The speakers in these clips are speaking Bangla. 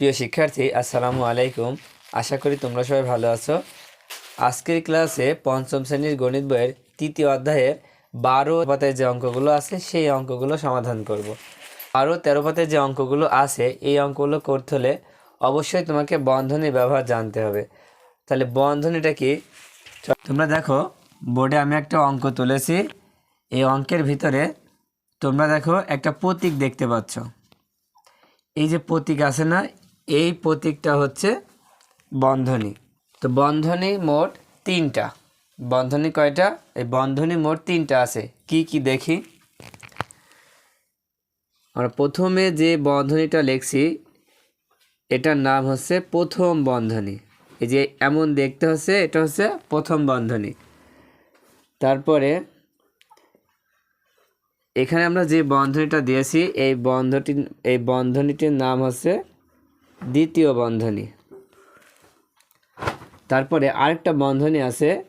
প্রিয় শিক্ষার্থী, আসসালামু আলাইকুম। আশা করি তোমরা সবাই ভালো আছো। আজকের ক্লাসে পঞ্চম শ্রেণির গণিত বইয়ের তৃতীয় অধ্যায়ের বারো পাতায় যে অঙ্কগুলো আছে, সেই অঙ্কগুলো সমাধান করব। আরও তেরো পাতায় যে অঙ্কগুলো আছে, এই অঙ্কগুলো করতে হলে অবশ্যই তোমাকে বন্ধনী ব্যবহার জানতে হবে। তাহলে বন্ধনীটা কি? তোমরা দেখো, বোর্ডে আমি একটা অঙ্ক তুলেছি। এই অঙ্কের ভিতরে তোমরা দেখো একটা প্রতীক দেখতে পাচ্ছ। এই যে প্রতীক আছে না এই প্রতীকটা হচ্ছে বন্ধনী। তো বন্ধনী মোট তিনটা। বন্ধনী কয়টা? এই বন্ধনী মোট তিনটা আছে। কি কি দেখি? আমরা প্রথমে যে বন্ধনীটা লিখছি, এটার নাম হচ্ছে প্রথম বন্ধনী। এই যে এমন দেখতে হচ্ছে, এটা হচ্ছে প্রথম বন্ধনী। তারপরে এখানে আমরা যে বন্ধনীটা দিয়েছি, এই বন্ধটি এই বন্ধনীটির নাম হচ্ছে দ্বিতীয় বন্ধনী। তারপরে আরেকটা বন্ধনী আছে,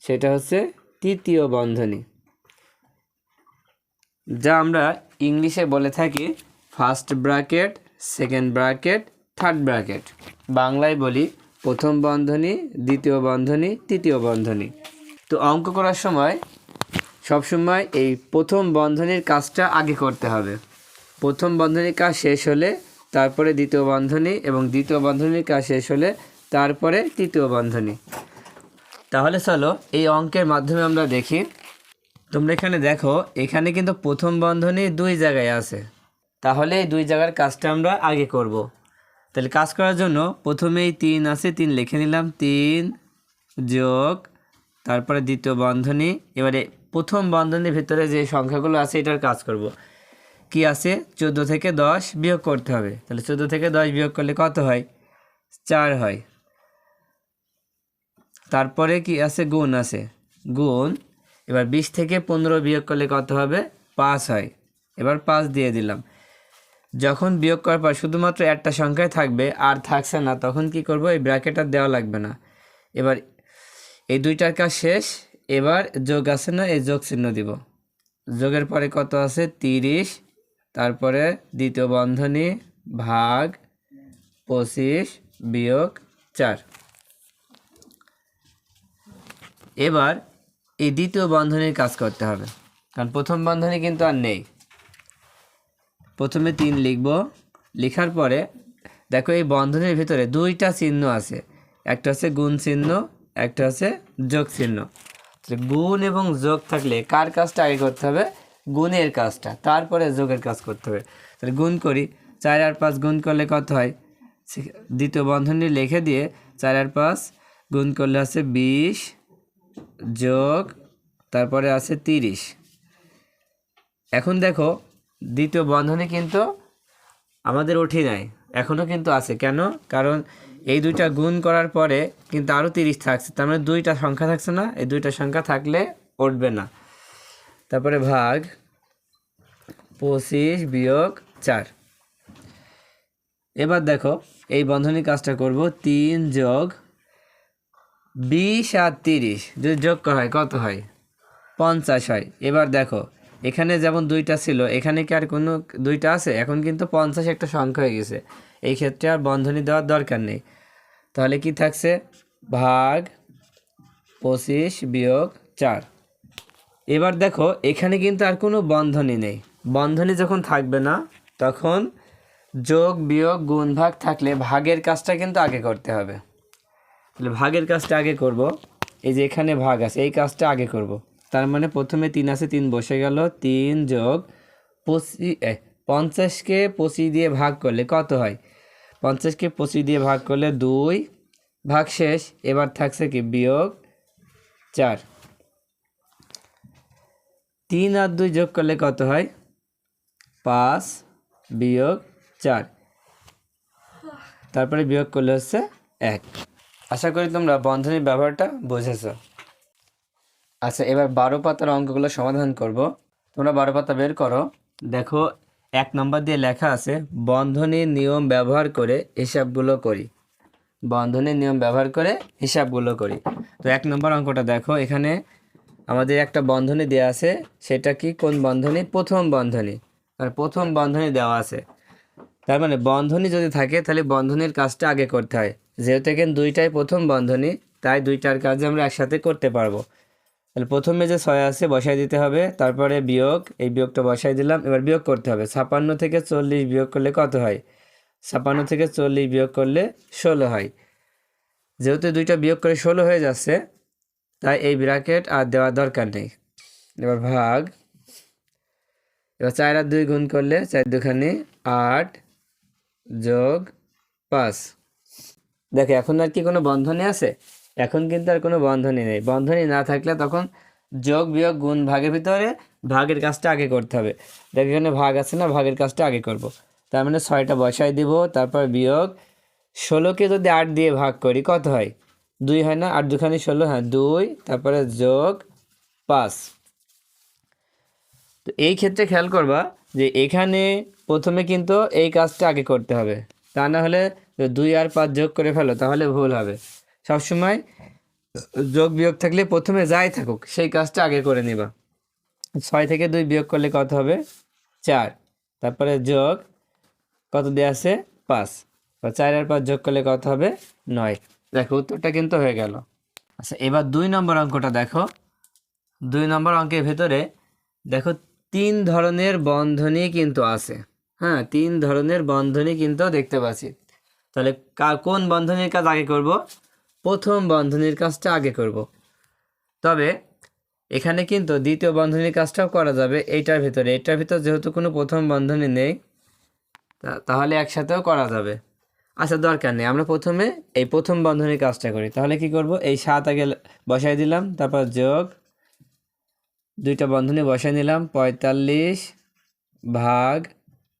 সেটা হচ্ছে তৃতীয় বন্ধনী। যা আমরা ইংলিশে বলে থাকি first bracket, second bracket, third bracket. বাংলায় বলি প্রথম বন্ধনী, দ্বিতীয় বন্ধনী, তৃতীয় বন্ধনী। তো অঙ্ক করার সময় সবসময় এই প্রথম বন্ধনীর কাজটা আগে করতে হবে। প্রথম বন্ধনীর কাজ শেষ হলে তারপরে দ্বিতীয় বন্ধনী এবং দ্বিতীয় বন্ধনীর কাজ শেষ হলে তারপরে তৃতীয় বন্ধনী। তাহলে চলো এই অঙ্কের মাধ্যমে আমরা দেখি। তোমরা এখানে দেখো, এখানে কিন্তু প্রথম বন্ধনী দুই জায়গায় আছে। তাহলে এই দুই জায়গার কাজটা আমরা আগে করব। তাহলে কাজ করার জন্য প্রথমেই তিন আছে, তিন লিখে নিলাম। তিন যোগ, তারপরে দ্বিতীয় বন্ধনী। এবারে প্রথম বন্ধনীর ভিতরে যে সংখ্যাগুলো আছে, এটার কাজ করব। কি আছে? চোদ্দ থেকে দশ বিয়োগ করতে হবে। তাহলে চোদ্দ থেকে দশ বিয়োগ করলে কত হয়? চার হয়। তারপরে কি আছে? গুণ আছে। গুণ, এবার বিশ থেকে পনেরো বিয়োগ করলে কত হবে? পাঁচ হয়। এবার পাঁচ দিয়ে দিলাম। যখন বিয়োগ করার পর শুধুমাত্র একটা সংখ্যায় থাকবে, আর থাকছে না, তখন কি করব? এই ব্র্যাকেট আর দেওয়া লাগবে না। এবার এই দুইটার কাজ শেষ। এবার যোগ আছে না? এই যোগ চিহ্ন দিব। যোগের পরে কত আছে? তিরিশ। তারপরে দ্বিতীয় বন্ধনী, ভাগ, পঁচিশ, বিয়োগ চার। এবার এই দ্বিতীয় বন্ধনীর কাজ করতে হবে, কারণ প্রথম বন্ধনী কিন্তু আর নেই। প্রথমে তিন লিখব, লেখার পরে দেখো এই বন্ধনীর ভিতরে দুইটা চিহ্ন আছে, একটা হচ্ছে গুণ চিহ্ন, একটা হচ্ছে যোগ চিহ্ন। গুণ এবং যোগ থাকলে কার কাজটা আগে করতে হবে? গুণের কাজটা, তারপরে যোগের কাজ করতে হবে। তাহলে গুণ করি, চার আর পাঁচ গুণ করলে কত হয়? দ্বিতীয় বন্ধনী লিখে দিয়ে চার আর পাঁচ গুণ করলে আছে বিশ যোগ, তারপরে আছে তিরিশ। এখন দেখো, দ্বিতীয় বন্ধনী কিন্তু আমাদের উঠি নাই এখনও কিন্তু আছে। কেন? কারণ এই দুইটা গুণ করার পরে কিন্তু আরও তিরিশ থাকছে, তার মানে দুইটা সংখ্যা থাকছে না, এই দুইটা সংখ্যা থাকলে উঠবে না। তারপরে ভাগ পঁচিশ বিয়োগ চার। এবার দেখো, এই বন্ধনী কাজটা করব তিন যোগ বিশ আর তিরিশ। যদি যোগ করা হয়, কত হয়? পঞ্চাশ হয়। এবার দেখো, এখানে যেমন দুইটা ছিল, এখানে কি আর কোনো দুইটা আছে? এখন কিন্তু পঞ্চাশ একটা সংখ্যা হয়ে গেছে। এই ক্ষেত্রে আর বন্ধনী দেওয়ার দরকার নেই। তাহলে কি থাকছে? ভাগ পঁচিশ বিয়োগ চার। এবার দেখো, এখানে কিন্তু আর কোনো বন্ধনী নেই। বন্ধনী যখন থাকবে না, তখন যোগ, বিয়োগ, গুণ, ভাগ থাকলে ভাগের কাজটা কিন্তু আগে করতে হবে। তাহলে ভাগের কাজটা আগে করব। এই যে এখানে ভাগ আছে, এই কাজটা আগে করব। তার মানে প্রথমে তিন আছে, তিন বসে গেল, তিন যোগ পঁচিশ পঞ্চাশকে পঁচিশ দিয়ে ভাগ করলে কত হয়? পঞ্চাশকে পঁচিশ দিয়ে ভাগ করলে দুই, ভাগ শেষ। এবার থাকছে কি, বিয়োগ চার। তিন আর দুই যোগ করলে কত হয়? পাঁচ বিয়োগ চার। তারপরে বিয়োগ করলে হচ্ছে এক। আশা করি তোমরা বন্ধনীর ব্যবহারটা বুঝেছ। আচ্ছা এবার বারো পাতার অঙ্কগুলো সমাধান করব। তোমরা বারো পাতা বের করো। দেখো, এক নম্বর দিয়ে লেখা আছে বন্ধনীর নিয়ম ব্যবহার করে হিসাবগুলো করি। বন্ধনীর নিয়ম ব্যবহার করে হিসাবগুলো করি। তো এক নম্বর অঙ্কটা দেখো, এখানে আমাদের একটা বন্ধনী দেওয়া আছে, সেটা কি? কোন বন্ধনী? প্রথম বন্ধনী। আর প্রথম বন্ধনী দেওয়া আছে। তার মানে বন্ধনী যদি থাকে, তাহলে বন্ধনীর কাজটা আগে করতে হয়। যেহেতু এখানে দুইটাই প্রথম বন্ধনী, তাই দুইটার কাজ আমরা একসাথে করতে পারব। তাহলে প্রথমে যে ছয় আছে, বসাই দিতে হবে। তারপরে বিয়োগ, এই বিয়োগটা বসাই দিলাম। এবার বিয়োগ করতে হবে। ছাপান্ন থেকে চল্লিশ বিয়োগ করলে কত হয়? ছাপান্ন থেকে চল্লিশ বিয়োগ করলে ষোলো হয়। যেহেতু দুইটা বিয়োগ করে ষোলো হয়ে যাচ্ছে তাই এই ব্র্যাকেট আর দেওয়ার দরকার নেই। এবার ভাগ। এবার চার আর দুই গুণ করলে চার দুখানি আট যোগ পাঁচ। দেখো, এখন আর কি কোনো বন্ধনী আছে? এখন কিন্তু আর কোনো বন্ধনী নেই। বন্ধনী না থাকলে তখন যোগ বিয়োগ গুণ ভাগের ভিতরে ভাগের কাজটা আগে করতে হবে। দেখো, এখানে ভাগ আছে না? ভাগের কাজটা আগে করব। তার মানে ছয়টা বসাই দিব, তারপর বিয়োগ। ষোলোকে যদি আট দিয়ে ভাগ করি, কত হয়? দুই হয় না আট দুখানি ষোলো হ্যাঁ দুই, তারপরে যোগ পাঁচ। তো এই ক্ষেত্রে খেয়াল করবা যে এখানে প্রথমে কিন্তু এই কাজটা আগে করতে হবে। তা না হলে দুই আর পাঁচ যোগ করে ফেলো, তাহলে ভুল হবে। সবসময় যোগ বিয়োগ থাকলে প্রথমে যাই থাকুক, সেই কাজটা আগে করে নিবা। ছয় থেকে দুই বিয়োগ করলে কত হবে? চার। তারপরে যোগ কত দেওয়া আছে? পাঁচ। বা চার আর পাঁচ যোগ করলে কত হবে? নয়। দেখো, উত্তরটা কিন্তু হয়ে গেল। আচ্ছা এবার দুই নম্বর অঙ্কটা দেখো। দুই নম্বর অঙ্কের ভেতরে দেখো, তিন ধরনের বন্ধনী কিন্তু আছে। হ্যাঁ তিন ধরনের বন্ধনী কিন্তু দেখতে পাচ্ছি। তাহলে কোন বন্ধনীর কাজ আগে করব? প্রথম বন্ধনীর কাজটা আগে করব। তবে এখানে কিন্তু দ্বিতীয় বন্ধনীর কাজটাও করা যাবে এইটার ভিতরে। এটার ভিতর যেহেতু কোনো প্রথম বন্ধনী নেই তাহলে একসাথেও করা যাবে। আচ্ছা দরকার নেই। আমরা প্রথমে এই প্রথম বন্ধনীর কাজটা করি। তাহলে কি করব? এই সাত আগে বসাই দিলাম, তারপর যোগ। দুইটা বন্ধনী বসাই নিলাম, পঁয়তাল্লিশ ভাগ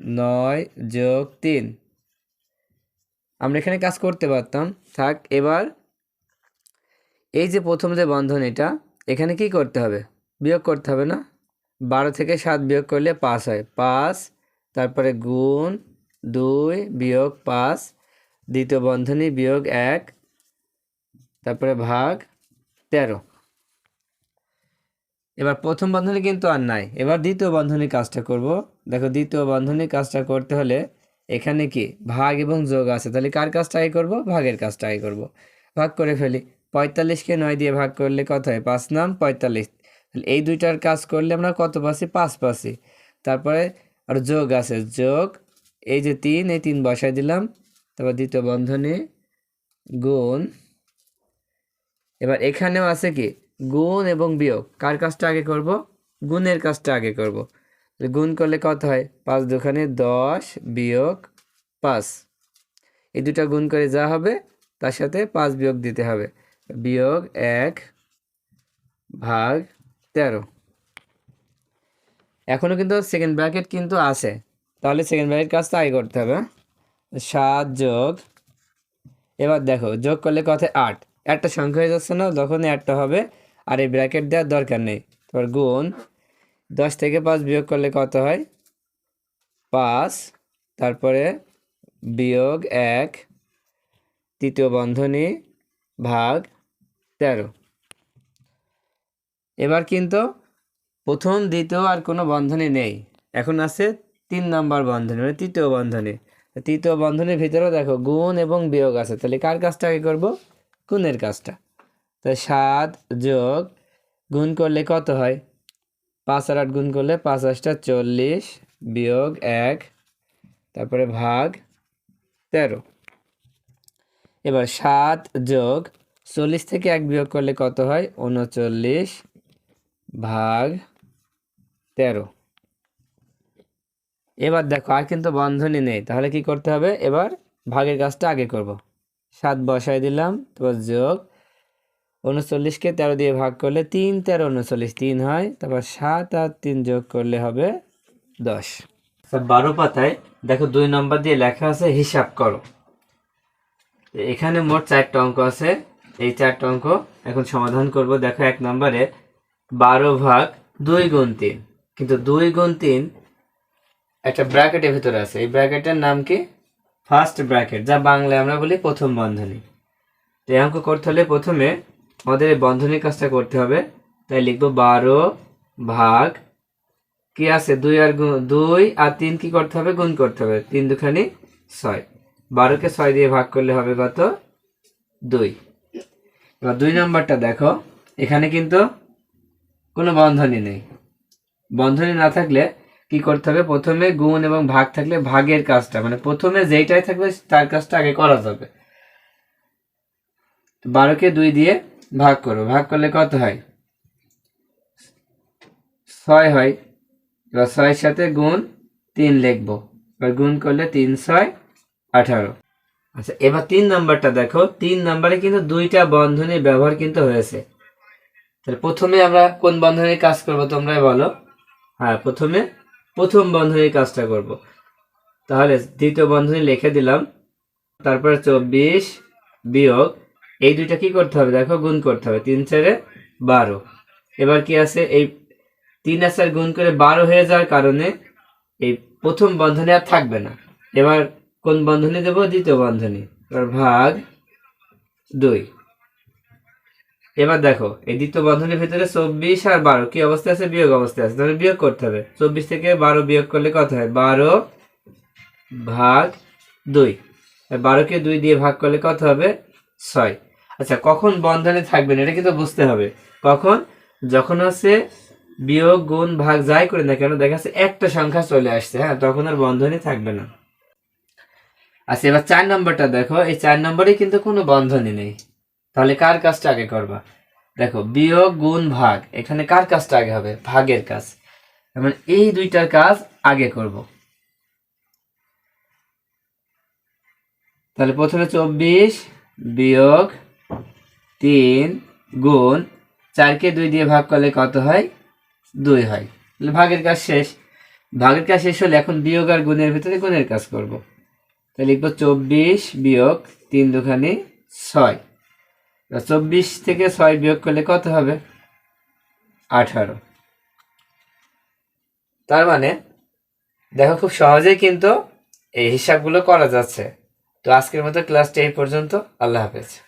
নয় যোগ তিন। আমরা এখানে কাজ করতে পারতাম। থাক, এবার এই যে প্রথম যে বন্ধনীটা, এখানে কি করতে হবে? বিয়োগ করতে হবে না? বারো থেকে সাত বিয়োগ করলে পাঁচ হয়। পাঁচ, তারপরে গুণ দুই বিয়োগ পাঁচ দ্বিতীয় বন্ধনী বিয়োগ এক, তারপরে ভাগ তেরো। এবার প্রথম বন্ধনী কিন্তু আর নাই। এবার দ্বিতীয় বন্ধনীর কাজটা করব। দেখো, দ্বিতীয় বন্ধনীর কাজটা করতে হলে এখানে কি? ভাগ এবং যোগ আছে। তাহলে কার কাজটা আগে করব? ভাগের কাজটা আগে করব। ভাগ করে ফেলি। পঁয়তাল্লিশকে নয় দিয়ে ভাগ করলে কত হয়? পাঁচ নাম, পঁয়তাল্লিশ। তাহলে এই দুইটার কাজ করলে আমরা কত পাচ্ছি? পাঁচ পাচ্ছি। তারপরে আর যোগ আছে। যোগ, এই যে তিন, এই তিন বসাই দিলাম। তারপর দ্বিতীয় বন্ধনী, গুণ। এবার এখানেও আছে কি? গুণ এবং বিয়োগ। কার কাজটা আগে করব? গুণের কাজটা আগে করব। গুণ করলে কত হয়? পাঁচ দুখানে দশ বিয়োগ পাঁচ। এই দুটা গুণ করে যা হবে, তার সাথে পাঁচ বিয়োগ দিতে হবে। বিয়োগ এক ভাগ তেরো। এখনও কিন্তু সেকেন্ড ব্র্যাকেট কিন্তু আছে। তাহলে সেকেন্ড ব্র্যাকেট কাজটা আগে করতে হবে হ্যাঁ? সাত যোগ, এবার দেখো, যোগ করলে কথা আট। একটা সংখ্যা হয়ে যাচ্ছে না যখনই একটা হবে। আর এই ব্র্যাকেট দেওয়ার দরকার নেই। তারপর গুণ, দশ থেকে পাঁচ বিয়োগ করলে কত হয়? পাঁচ। তারপরে বিয়োগ এক, তৃতীয় বন্ধনী ভাগ তেরো। এবার কিন্তু প্রথম, দ্বিতীয় আর কোনো বন্ধনী নেই। এখন আছে তিন নম্বর বন্ধনী মানে তৃতীয় বন্ধনী। তৃতীয় বন্ধনীর ভিতরেও দেখো গুণ এবং বিয়োগ আছে। তাহলে কার কাজটা আগে করব? গুণের কাজটা। তো সাত যোগ গুণ করলে কত হয়? পাঁচ আর আট গুণ করলে পাঁচ আটটা চল্লিশ বিয়োগ এক, তারপরে ভাগ তেরো। এবার সাত যোগ চল্লিশ থেকে এক বিয়োগ করলে কত হয়? উনচল্লিশ ভাগ তেরো। এবার দেখো, আর কিন্তু বন্ধনী নেই। তাহলে কি করতে হবে? এবার ভাগের কাজটা আগে করব। সাত বসায় দিলাম, তারপর যোগ। উনচল্লিশকে তেরো দিয়ে ভাগ করলে তিন, তেরো উনচল্লিশ, তিন হয়। তারপর সাত আর তিন যোগ করলে হবে দশ। বারো পাতায় দেখো দুই নম্বর দিয়ে লেখা আছে হিসাব করো। এখানে মোট চারটা অঙ্ক আছে। এই চারটা অঙ্ক এখন সমাধান করব। দেখো এক নম্বরে বারো ভাগ দুই গুণ তিন। কিন্তু দুই গুণ তিন একটা ব্র্যাকেটের ভিতরে আছে। এই ব্র্যাকেটের নাম কি? ফার্স্ট ব্র্যাকেট যা বাংলায় আমরা বলি প্রথম বন্ধনী। তো এই অঙ্ক করতে হলে প্রথমে আমাদের এই বন্ধনীর কাজটা করতে হবে। তাই লিখব বারো ভাগ, কি আছে? দুই আর দুই আর তিন কি করতে হবে? গুণ করতে হবে। তিন দুখানি ছয়। বারোকে ছয় দিয়ে ভাগ করলে হবে কত? দুই। এবার দুই নম্বরটা দেখো। এখানে কিন্তু কোনো বন্ধনী নেই। বন্ধনী না থাকলে কি করতে হবে? প্রথমে গুণ এবং ভাগ থাকলে ভাগের কাজটা মানে প্রথমে যেইটাই থাকবে তার কাজটা আগে করা যাবে। বারোকে দুই দিয়ে ভাগ করো ভাগ করলে কত হয়? ছয় হয়। এবার ছয়ের সাথে গুণ তিন লিখব। এবার গুণ করলে তিন ছয় আঠারো। আচ্ছা এবার তিন নাম্বারটা দেখো। তিন নাম্বারে কিন্তু দুইটা বন্ধনীর ব্যবহার কিন্তু হয়েছে। তাহলে প্রথমে আমরা কোন বন্ধনীর কাজ করব তোমরাই বলো। হ্যাঁ প্রথমে প্রথম বন্ধনীর কাজটা করব। তাহলে দ্বিতীয় বন্ধনী লিখে দিলাম। তারপরে চব্বিশ বিয়োগ, এই দুইটা কি করতে হবে? দেখো, গুণ করতে হবে। তিন চারে বারো। এবার কি আছে? এই তিন আসার গুণ করে বারো হয়ে যাওয়ার কারণে এই প্রথম বন্ধনী আর থাকবে না। এবার কোন বন্ধনী দেব? দ্বিতীয় বন্ধনী। ভাগ দুই। এবার দেখো, এই দ্বিতীয় বন্ধনীর ভিতরে চব্বিশ আর বারো, কি অবস্থা আছে? বিয়োগ অবস্থায় আছে। তাহলে বিয়োগ করতে হবে। চব্বিশ থেকে বারো বিয়োগ করলে কত হয়? বারো ভাগ দুই। বারোকে দুই দিয়ে ভাগ করলে কত হবে? ছয়। আচ্ছা কখন বন্ধনে থাকবেন এটা কিন্তু বুঝতে হবে। কখন? যখন হচ্ছে বিয়োগ গুণ ভাগ যাই করে না কেন, দেখা যাচ্ছে একটা সংখ্যা চলে আসছে হ্যাঁ? তখন আর বন্ধনী থাকবে না। আচ্ছা এবার চার নম্বরটা দেখো। এই চার নম্বরে কিন্তু কোনো বন্ধনই নেই। তাহলে কার কাজটা আগে করবা? দেখো, বিয়োগ, গুণ, ভাগ। এখানে কার কাজটা আগে হবে? ভাগের কাজ। মানে এই দুইটার কাজ আগে করব। তাহলে প্রথমে চব্বিশ, বিয়োগ, তিন, গুণ। চারকে দুই দিয়ে ভাগ করলে কত হয়? দুই হয়। তাহলে ভাগের কাজ শেষ। ভাগের কাজ শেষ হলে এখন বিয়োগ আর গুণের ভিতরে গুণের কাজ করব। তাহলে লিখব চব্বিশ বিয়োগ তিন দুখানি ছয়। চব্বিশ থেকে ছয় বিয়োগ করলে কত হবে? আঠারো। তার মানে দেখো খুব সহজেই কিন্তু এই হিসাবগুলো করা যাচ্ছে। তো আজকের মতো ক্লাসটা এই পর্যন্ত। আল্লাহ হাফেজ।